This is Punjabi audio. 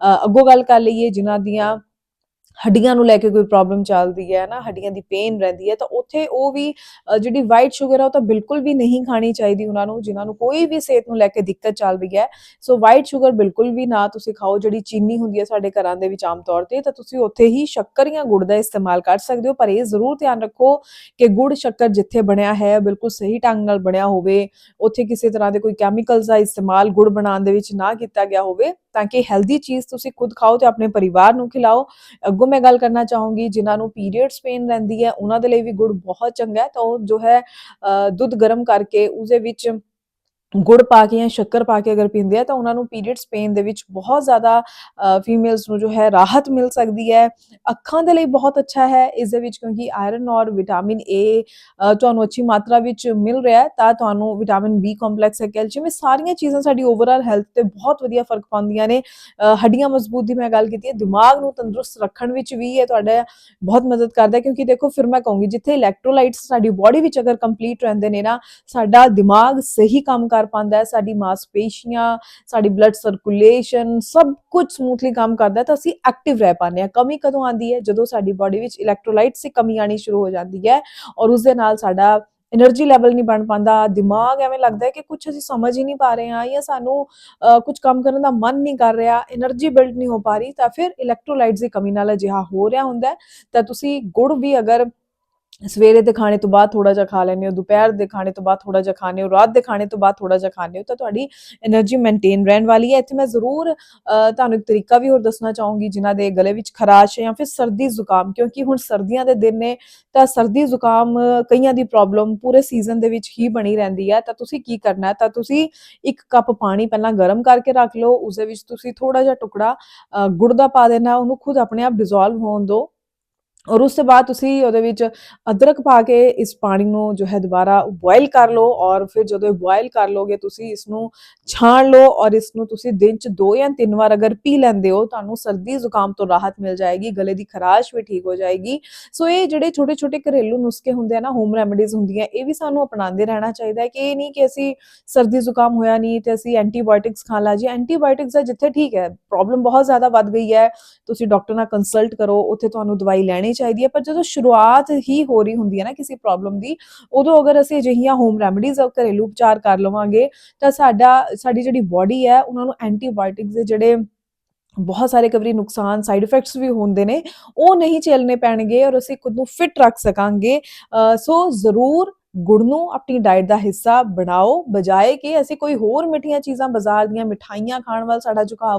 ਅ, ਅੱਗੋਂ ਗੱਲ ਕਰ ਲਈਏ ਜਿਨ੍ਹਾਂ ਦੀਆਂ ਹੱਡੀਆਂ ਨੂੰ ਲੈ ਕੇ ਕੋਈ ਪ੍ਰੋਬਲਮ ਚੱਲਦੀ ਹੈ ਨਾ, ਹੱਡੀਆਂ ਦੀ ਪੇਨ ਰਹਿੰਦੀ ਹੈ, ਤਾਂ ਉੱਥੇ ਉਹ ਵੀ ਜਿਹੜੀ ਵਾਈਟ ਸ਼ੂਗਰ ਆ ਉਹ ਤਾਂ ਬਿਲਕੁਲ ਵੀ ਨਹੀਂ ਖਾਣੀ ਚਾਹੀਦੀ ਉਹਨਾਂ ਨੂੰ, ਜਿਨ੍ਹਾਂ ਨੂੰ ਕੋਈ ਵੀ ਸਿਹਤ ਨੂੰ ਲੈ ਕੇ ਦਿੱਕਤ ਚੱਲ ਰਹੀ ਹੈ। ਸੋ ਵਾਈਟ ਸ਼ੂਗਰ ਬਿਲਕੁਲ ਵੀ ਨਾ ਤੁਸੀਂ ਖਾਓ, ਜਿਹੜੀ ਚੀਨੀ ਹੁੰਦੀ ਹੈ ਸਾਡੇ ਘਰਾਂ ਦੇ ਵਿੱਚ ਆਮ ਤੌਰ ਤੇ, ਤਾਂ ਤੁਸੀਂ ਉੱਥੇ ਹੀ ਸ਼ੱਕਰ ਜਾਂ ਗੁੜ ਦਾ ਇਸਤੇਮਾਲ ਕਰ ਸਕਦੇ ਹੋ, ਪਰ ਇਹ ਜ਼ਰੂਰ ਧਿਆਨ ਰੱਖੋ ਕਿ ਗੁੜ ਸ਼ੱਕਰ ਜਿੱਥੇ ਬਣਿਆ ਹੈ, ਬਿਲਕੁਲ ਸਹੀ ਢੰਗ ਨਾਲ ਬਣਿਆ ਹੋਵੇ, ਉੱਥੇ ਕਿਸੇ ਤਰ੍ਹਾਂ ਦੇ ਕੋਈ ਕੈਮੀਕਲਸ ਦਾ ਇਸਤੇਮਾਲ ਗੁੜ ਬਣਾਉਣ ਦੇ ਵਿੱਚ ਨਾ ਕੀਤਾ ਗਿਆ ਹੋਵੇ, ਤਾਂ ਕਿ ਹੈਲਦੀ ਚੀਜ਼ ਤੁਸੀਂ ਖੁਦ ਖਾਓ ਤੇ ਆਪਣੇ ਪਰਿਵਾਰ ਨੂੰ ਖਿਲਾਓ। ਅੱਗੋਂ ਮੈਂ ਗੱਲ ਕਰਨਾ ਚਾਹੂੰਗੀ, ਜਿਨ੍ਹਾਂ ਨੂੰ ਪੀਰੀਅਡਸ ਪੇਨ ਰਹਿੰਦੀ ਹੈ, ਉਹਨਾਂ ਦੇ ਲਈ ਵੀ ਗੁੜ ਬਹੁਤ ਚੰਗਾ ਹੈ, ਤਾਂ ਉਹ ਜੋ ਹੈ ਦੁੱਧ ਗਰਮ ਕਰਕੇ ਉਸਦੇ ਵਿੱਚ ਗੁੜ ਪਾ ਕੇ ਜਾਂ ਸ਼ੱਕਰ ਪਾ ਕੇ ਅਗਰ ਪੀਂਦੇ ਆ ਤਾਂ ਉਹਨਾਂ ਨੂੰ ਪੀਰੀਅਡਸ ਪੇਨ ਦੇ ਵਿੱਚ ਬਹੁਤ ਜ਼ਿਆਦਾ ਫੀਮੇਲਸ ਨੂੰ ਜੋ ਹੈ ਰਾਹਤ ਮਿਲ ਸਕਦੀ ਹੈ। ਅੱਖਾਂ ਦੇ ਲਈ ਬਹੁਤ ਅੱਛਾ ਹੈ ਇਸ ਦੇ ਵਿੱਚ ਕਿਉਂਕਿ ਆਇਰਨ ਔਰ ਵਿਟਾਮਿਨ ਏ ਤੁਹਾਨੂੰ ਅੱਛੀ ਮਾਤਰਾ ਵਿੱਚ ਮਿਲ ਰਿਹਾ ਹੈ ਤਾਂ ਤੁਹਾਨੂੰ ਵਿਟਾਮਿਨ ਬੀ ਕੰਪਲੈਕਸ ਹੈ ਕੈਲਸ਼ੀਅਮ ਇਹ ਸਾਰੀਆਂ ਚੀਜ਼ਾਂ ਸਾਡੀ ਓਵਰਆਲ ਹੈਲਥ ਤੇ ਬਹੁਤ ਵਧੀਆ ਫ਼ਰਕ ਪਾਉਂਦੀਆਂ ਨੇ। ਹੱਡੀਆਂ ਮਜ਼ਬੂਤ ਦੀ ਮੈਂ ਗੱਲ ਕੀਤੀ ਹੈ, ਦਿਮਾਗ ਨੂੰ ਤੰਦਰੁਸਤ ਰੱਖਣ ਵਿੱਚ ਵੀ ਇਹ ਤੁਹਾਡਾ ਬਹੁਤ ਮਦਦ ਕਰਦਾ ਕਿਉਂਕਿ ਦੇਖੋ ਫਿਰ ਮੈਂ ਕਹੂੰਗੀ ਜਿੱਥੇ ਇਲੈਕਟ੍ਰੋਲਾਈਟਸ ਸਾਡੀ ਬਾਡੀ ਵਿੱਚ ਅਗਰ ਕੰਪਲੀਟ ਰਹਿੰਦੇ ਨੇ ਨਾ, ਸਾਡਾ ਦਿਮਾਗ ਸਹੀ ਕੰਮ ਕਰ ਕਰ ਪਾਉਂਦਾ ਹੈ, ਸਾਡੀ ਮਾਸਪੇਸ਼ੀਆਂ, ਸਾਡੀ ਬਲੱਡ ਸਰਕੂਲੇਸ਼ਨ ਸਭ ਕੁਝ ਸਮੂਥਲੀ ਕੰਮ ਕਰਦਾ ਤਾਂ ਅਸੀਂ ਐਕਟਿਵ ਰਹਿ ਪਾਉਂਦੇ ਆ ਕਮੀ ਕਦੋਂ ਆਂਦੀ ਹੈ? ਜਦੋਂ ਸਾਡੀ ਬਾਡੀ ਵਿੱਚ ਇਲੈਕਟ੍ਰੋਲਾਈਟਸ ਦੀ ਕਮੀ ਆਣੀ ਸ਼ੁਰੂ ਹੋ ਜਾਂਦੀ ਹੈ ਔਰ ਉਸ ਦੇ ਨਾਲ ਸਾਡਾ એનર્ਜੀ ਲੈਵਲ ਨਹੀਂ ਬਣ ਪਾਉਂਦਾ, ਦਿਮਾਗ ਐਵੇਂ ਲੱਗਦਾ ਹੈ ਕਿ ਕੁਝ ਅਸੀਂ ਸਮਝ ਹੀ ਨਹੀਂ ਪਾ ਰਹੇ ਹਾਂ ਜਾਂ ਸਾਨੂੰ ਕੁਝ ਕੰਮ ਕਰਨ ਦਾ ਮਨ ਨਹੀਂ ਕਰ ਰਿਹਾ એનર્ਜੀ ਬਿਲਡ ਨਹੀਂ ਹੋ ਪਾ ਰਹੀ ਤਾਂ ਫਿਰ ਇਲੈਕਟ੍ਰੋਲਾਈਟਸ ਦੀ ਕਮੀ ਨਾਲ ਅਜਿਹਾ ਹੋ ਰਿਹਾ ਹੁੰਦਾ ਤਾਂ ਤੁਸੀਂ ਗੁੜ ਵੀ ਅਗਰ ਸਵੇਰੇ ਦੇ ਖਾਣੇ ਤੋਂ ਬਾਅਦ ਥੋੜਾ ਜਿਹਾ ਖਾ ਲੈਣੇ ਹੋ, ਦੁਪਹਿਰ ਦੇ ਖਾਣੇ ਤੋਂ ਬਾਅਦ ਥੋੜਾ ਜਿਹਾ ਖਾਣੇ ਹੋ, ਰਾਤ ਦੇ ਖਾਣੇ ਤੋਂ ਬਾਅਦ ਥੋੜਾ ਜਿਹਾ ਖਾਣੇ ਹੋ, ਤਾਂ ਤੁਹਾਡੀ એનર્ਜੀ ਮੇਨਟੇਨ ਰਹਿਣ ਵਾਲੀ ਹੈ। ਇੱਥੇ ਮੈਂ ਜ਼ਰੂਰ ਤੁਹਾਨੂੰ ਇੱਕ ਤਰੀਕਾ ਵੀ ਹੋਰ ਦੱਸਣਾ ਚਾਹੂੰਗੀ, ਜਿਨ੍ਹਾਂ ਦੇ ਗਲੇ ਵਿੱਚ ਖਰਾਸ਼ ਹੈ ਜਾਂ ਫਿਰ ਸਰਦੀ ਜ਼ੁਕਾਮ, ਕਿਉਂਕਿ ਹੁਣ ਸਰਦੀਆਂ ਦੇ ਦਿਨ ਨੇ, ਤਾਂ ਸਰਦੀ ਜ਼ੁਕਾਮ ਕਈਆਂ ਦੀ ਪ੍ਰੋਬਲਮ ਪੂਰੇ ਸੀਜ਼ਨ ਦੇ ਵਿੱਚ ਹੀ ਬਣੀ ਰਹਿੰਦੀ ਹੈ ਤਾਂ ਤੁਸੀਂ ਕੀ ਕਰਨਾ ਹੈ ਤਾਂ ਤੁਸੀਂ ਇੱਕ ਕੱਪ ਪਾਣੀ ਪਹਿਲਾਂ ਗਰਮ ਕਰਕੇ ਰੱਖ ਲਓ ਉਸ ਦੇ ਵਿੱਚ ਤੁਸੀਂ ਥੋੜਾ ਜਿਹਾ ਟੁਕੜਾ ਗੁੜ ਦਾ ਪਾ ਦੇਣਾ, ਉਹਨੂੰ ਖੁਦ ਆਪਣੇ ਆਪ ਡਿਸੋਲਵ ਹੋਣ ਦਿਓ। ਔਰ ਉਸ ਤੋਂ ਬਾਅਦ ਤੁਸੀਂ ਉਹਦੇ ਵਿੱਚ ਅਦਰਕ ਪਾ ਕੇ ਇਸ ਪਾਣੀ ਨੂੰ ਜੋ ਹੈ ਦੁਬਾਰਾ ਬੋਇਲ ਕਰ ਲਓ ਔਰ ਫਿਰ ਜਦੋਂ ਬੋਇਲ ਕਰ ਲੋਗੇ ਤੁਸੀਂ ਇਸ ਨੂੰ ਛਾਣ ਲਓ ਔਰ ਇਸ ਨੂੰ ਤੁਸੀਂ ਦਿਨ ਚ ਦੋ ਜਾਂ ਤਿੰਨ ਵਾਰ ਅਗਰ ਪੀ ਲੈਂਦੇ ਹੋ ਤੁਹਾਨੂੰ ਸਰਦੀ ਜ਼ੁਕਾਮ ਤੋਂ ਰਾਹਤ ਮਿਲ ਜਾਏਗੀ, ਗਲੇ ਦੀ ਖਰਾਸ਼ ਵੀ ਠੀਕ ਹੋ ਜਾਏਗੀ। ਸੋ ਇਹ ਜਿਹੜੇ ਛੋਟੇ ਛੋਟੇ ਘਰੇਲੂ ਨੁਸਖੇ ਹੁੰਦੇ ਆ ਨਾ ਹੋਮ ਰੈਮਡੀਜ਼ ਹੁੰਦੀਆਂ, ਇਹ ਵੀ ਸਾਨੂੰ ਅਪਣਾਉਂਦੇ ਰਹਿਣਾ ਚਾਹੀਦਾ ਹੈ ਕਿ ਇਹ ਨਹੀਂ ਕਿ ਅਸੀਂ ਸਰਦੀ ਜ਼ੁਕਾਮ ਹੋਇਆ ਨਹੀਂ ਤੇ ਅਸੀਂ ਐਂਟੀਬਾਇਓਟਿਕਸ ਖਾ ਲਾ ਜੀ। ਐਂਟੀਬਾਇਓਟਿਕਸ ਦਾ ਜਿੱਥੇ ਠੀਕ ਹੈ ਪ੍ਰੋਬਲਮ ਬਹੁਤ ਜ਼ਿਆਦਾ ਵੱਧ ਗਈ ਹੈ, ਤੁਸੀਂ ਡਾਕਟਰ ਨਾਲ ਕੰਸਲਟ ਕਰੋ, ਉੱਥੇ ਤੁਹਾਨੂੰ ਦਵਾਈ ਲੈਣੀ ਚਾਹੀਦੀ ਹੈ ਪਰ ਜਦੋਂ ਸ਼ੁਰੂਆਤ ਹੀ ਹੋ ਰਹੀ ਹੁੰਦੀ ਹੈ ਨਾ ਕਿਸੇ ਪ੍ਰੋਬਲਮ ਦੀ ਉਦੋਂ ਅਗਰ ਅਸੀਂ ਅਜਿਹੀਆਂ ਹੋਮ ਰੈਮੇਡੀਜ਼ ਘਰੇਲੂ ਉਪਚਾਰ ਕਰ ਲਵਾਂਗੇ ਤਾਂ ਸਾਡਾ ਸਾਡੀ ਜਿਹੜੀ ਬਾਡੀ ਹੈ ਉਹਨਾਂ ਨੂੰ ਐਂਟੀਬਾਇਓਟਿਕਸ ਦੇ ਜਿਹੜੇ ਬਹੁਤ ਸਾਰੇ ਕਵਰੀ ਨੁਕਸਾਨ ਸਾਈਡ ਇਫੈਕਟਸ ਵੀ ਹੁੰਦੇ ਨੇ ਉਹ ਨਹੀਂ ਝੇਲਣੇ ਪੈਣਗੇ ਔਰ ਅਸੀਂ ਖੁਦ ਨੂੰ ਫਿਟ ਰੱਖ ਸਕਾਂਗੇ। ਅ, ਸੋ ਜ਼ਰੂਰ ਗੁੜ ਨੂੰ ਆਪਣੀ ਡਾਈਟ ਦਾ ਹਿੱਸਾ ਬਣਾਓ ਬਜਾਏ ਕਿ ਅਸੀਂ ਕੋਈ ਹੋਰ ਮਿੱਠੀਆਂ ਚੀਜ਼ਾਂ ਬਾਜ਼ਾਰ ਦੀਆਂ ਮਿਠਾਈਆਂ ਖਾਣ ਵੱਲ ਸਾਡਾ ਝੁਕਾਅ ਹੋ